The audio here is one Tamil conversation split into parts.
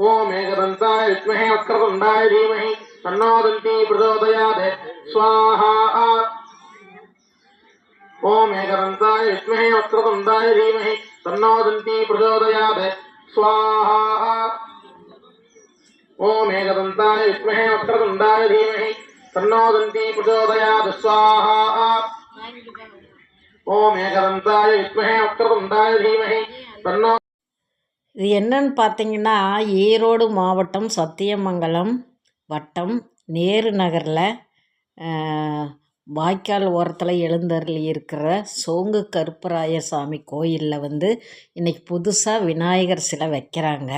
ओम मेघवंताय विद्महे वक्रतुंडाय तन्नो दन्ती प्रचोदयात्। स्वाहा। ओम मेघवंताय विद्महे वक्रतुंडाय तन्नो दन्ती प्रचोदयात्। स्वाहा। ओम स्मे विद्महे वक्रतुंडाय धीमहि तन्नो दन्ती प्रचोदयात्। स्वाहा। ओम स्मे विद्महे वक्रतुंडाय धीमहि, तन्नो இது என்னன்னு பார்த்தீங்கன்னா ஈரோடு மாவட்டம் சத்தியமங்கலம் வட்டம் நேரு நகரில் வாய்க்கால் ஓரத்தில் எழுந்தருளி இருக்கிற சோங்கு கருப்பராய சாமி கோயிலில் வந்து இன்றைக்கி புதுசாக விநாயகர் சிலை வைக்கிறாங்க.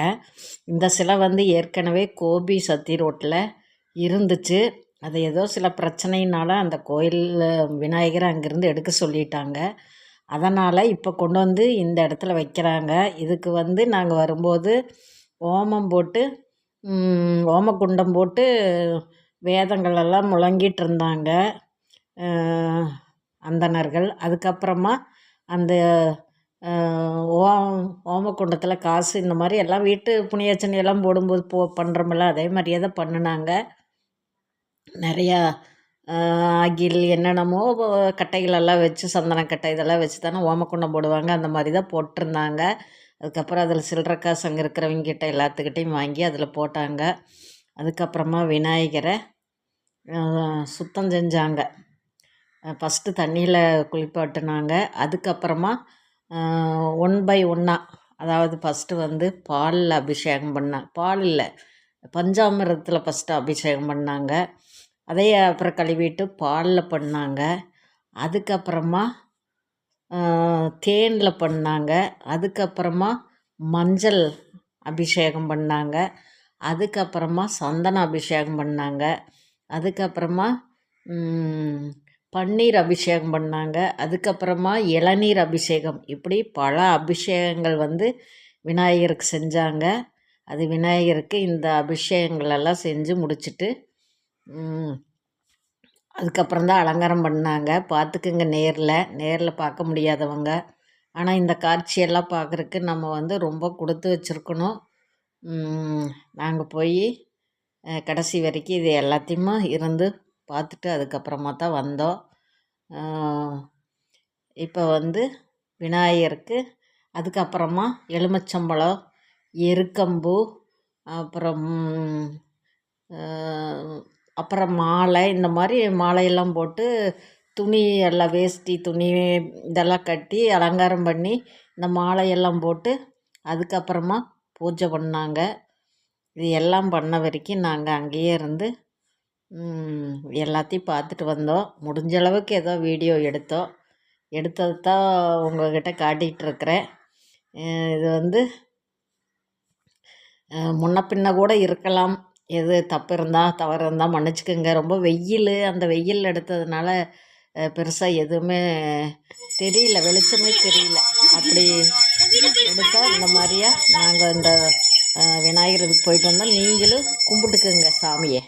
இந்த சிலை வந்து ஏற்கனவே கோபி சத்தி ரோட்டில் இருந்துச்சு. அது ஏதோ சில பிரச்சனையினால் அந்த கோயிலில் விநாயகரை அங்கேருந்து எடுக்க சொல்லிட்டாங்க. அதனால் இப்போ கொண்டு வந்து இந்த இடத்துல வைக்கிறாங்க. இதுக்கு வந்து நாங்கள் வரும்போது ஓமம் போட்டு ஓமக்குண்டம் போட்டு வேதங்கள் எல்லாம் முழங்கிட்டு இருந்தாங்க. அந்தணர்கள். அதுக்கப்புறமா அந்த ஓம் ஓமக்குண்டத்தில் காசு இந்த மாதிரி எல்லாம் வீட்டு புண்ணியாச்சனை எல்லாம் போடும்போது போ பண்ணுறோமில்ல அதே மாதிரியே தான் பண்ணினாங்க. நிறையா அகில் என்னென்னமோ கட்டைகளெல்லாம் வச்சு சந்தனக்கட்டை இதெல்லாம் வச்சு தானே ஓமக்குண்டம் போடுவாங்க. அந்த மாதிரி தான் போட்டிருந்தாங்க. அதுக்கப்புறம் அதில் சில்லற காசு அங்கே இருக்கிறவங்க கிட்ட எல்லாத்துக்கிட்டையும் வாங்கி அதில் போட்டாங்க. அதுக்கப்புறமா விநாயகரை சுத்தம் செஞ்சாங்க. ஃபஸ்ட்டு தண்ணியில் குளிப்பாட்டினாங்க அதுக்கப்புறமா ஒன் பை ஒன்னாக அதாவது ஃபஸ்ட்டு வந்து பாலில் அபிஷேகம் பண்ணாங்க. பால் இல்லை பஞ்சாமிரத்தில் ஃபஸ்ட்டு அபிஷேகம் பண்ணாங்க. அதையே அப்புறம் கழுவிட்டு பாலில் பண்ணாங்க. அதுக்கப்புறமா தேனில் பண்ணாங்க. அதுக்கப்புறமா மஞ்சள் அபிஷேகம் பண்ணாங்க. அதுக்கப்புறமா சந்தன அபிஷேகம் பண்ணாங்க. அதுக்கப்புறமா பன்னீர் அபிஷேகம் பண்ணாங்க. அதுக்கப்புறமா இளநீர் அபிஷேகம். இப்படி பல அபிஷேகங்கள் வந்து விநாயகருக்கு செஞ்சாங்க. அது விநாயகருக்கு இந்த அபிஷேகங்களெல்லாம் செஞ்சு முடிச்சிட்டு அதுக்கப்புறம் தான் அலங்காரம் பண்ணாங்க. பார்த்துக்குங்க நேரில். நேரில் பார்க்க முடியாதவங்க. ஆனால் இந்த காட்சியெல்லாம் பார்க்குறக்கு நம்ம வந்து ரொம்ப கொடுத்து வச்சுருக்கணும். நாங்கள் போய் கடைசி வரைக்கும் இது எல்லாத்தையுமே இருந்து பார்த்துட்டு அதுக்கப்புறமா தான் வந்தோம். இப்போ வந்து விநாயகருக்கு அதுக்கப்புறமா எலுமிச்சம்பழம் எருக்கம்பு அப்புறம் அப்புறம் மாலை இந்த மாதிரி மாலையெல்லாம் போட்டு துணி எல்லாம் வேஷ்டி துணி இதெல்லாம் கட்டி அலங்காரம் பண்ணி இந்த மாலையெல்லாம் போட்டு அதுக்கப்புறமா பூஜை பண்ணாங்க. இது எல்லாம் பண்ண வரைக்கும் நாங்கள் அங்கேயே இருந்து எல்லாத்தையும் பார்த்துட்டு வந்தோம். முடிஞ்ச அளவுக்கு ஏதோ வீடியோ எடுத்தோம். எடுத்தது தான் உங்கள்கிட்ட காட்டிகிட்ருக்குறேன் இது வந்து முன்ன பின்ன கூட இருக்கலாம். எது தப்பு இருந்தால் தவறு இருந்தால் மன்னிச்சுக்கோங்க. ரொம்ப வெயில் அந்த வெயில் எடுத்ததுனால பெருசாக எதுவுமே தெரியல. வெளிச்சமே தெரியல. அப்படி எடுத்தால் இந்த மாதிரியா நாங்கள் இந்த விநாயகருக்கு போயிட்டு வந்தால் நீங்களும் கும்பிட்டுக்குங்க சாமியை.